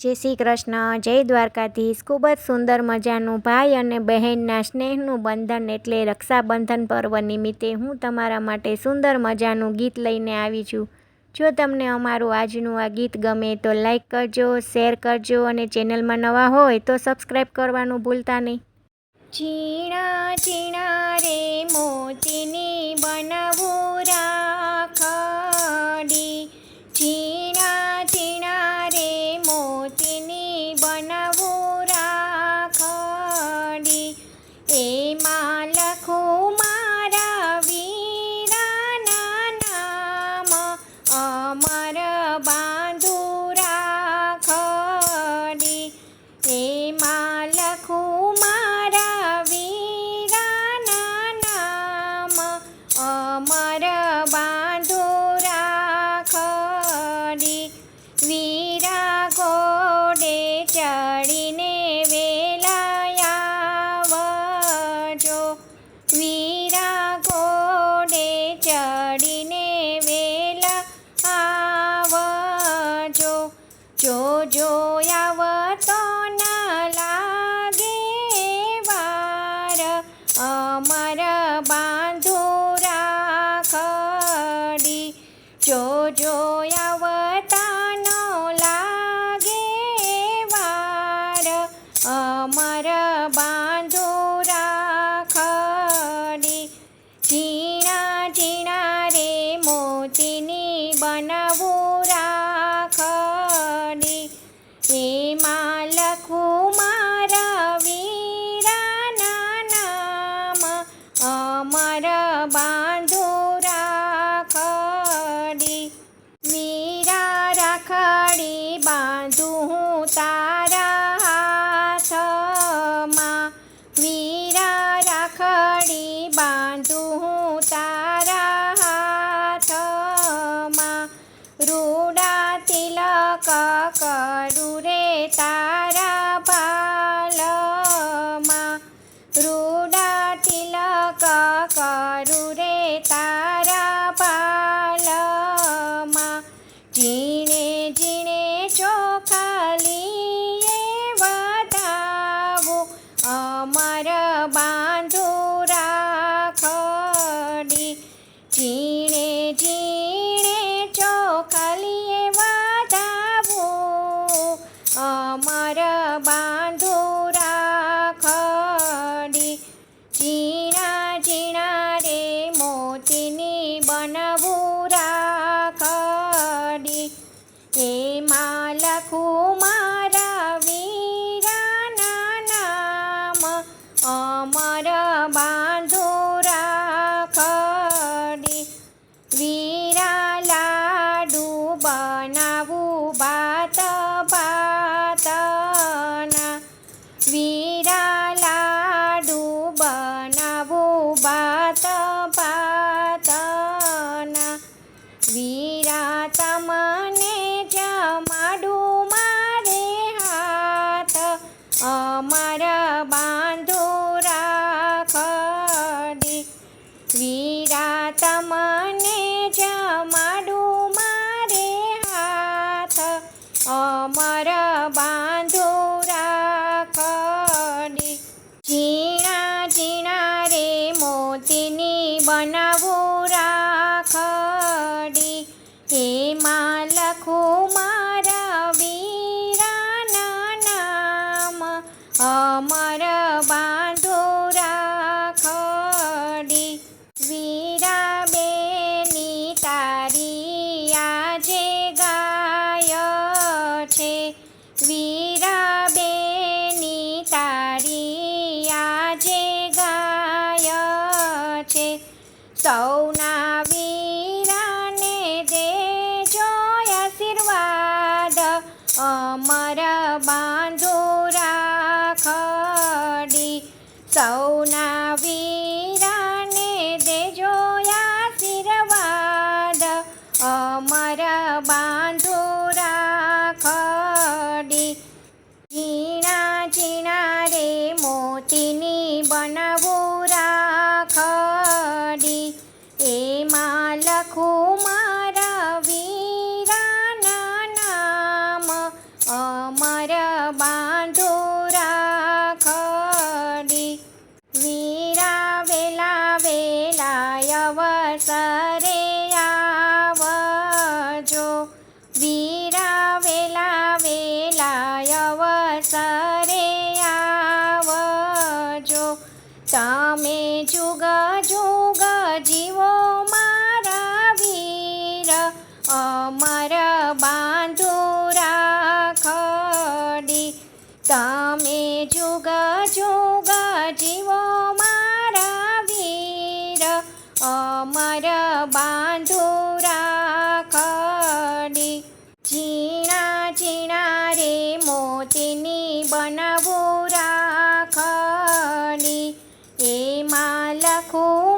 જય શ્રી કૃષ્ણ, જય દ્વારકાધીશ. ખૂબ જ સુંદર મજાનું ભાઈ અને બહેનના સ્નેહનું બંધન એટલે રક્ષાબંધન પર્વ નિમિત્તે હું તમારા માટે સુંદર મજાનું ગીત લઈને આવી છું. જો તમને અમારું આજનું આ ગીત ગમે તો લાઈક કરજો, શેર કરજો અને ચેનલમાં નવા હોય તો સબસ્ક્રાઈબ કરવાનું ભૂલતા નહીં. ચીણા ચીણા રે મોતીની જોયા તો ના લાગે વાર અમર બાંધો રાખડી જો જોયા ન લાગે વાર અમર ดี Tea. ನಾವು ಬಾತ છે. સૌના વીરાને દેજો આશીર્વાદ. અમર બાંધો રાખડી. સૌના 好吗？તમે જોગા જોગા જીવો મારા વીર, અમર બાંધો રાખડી ઝીણા ઝીણા રે મોતીની બનાવો રાખડી. એમાં લખું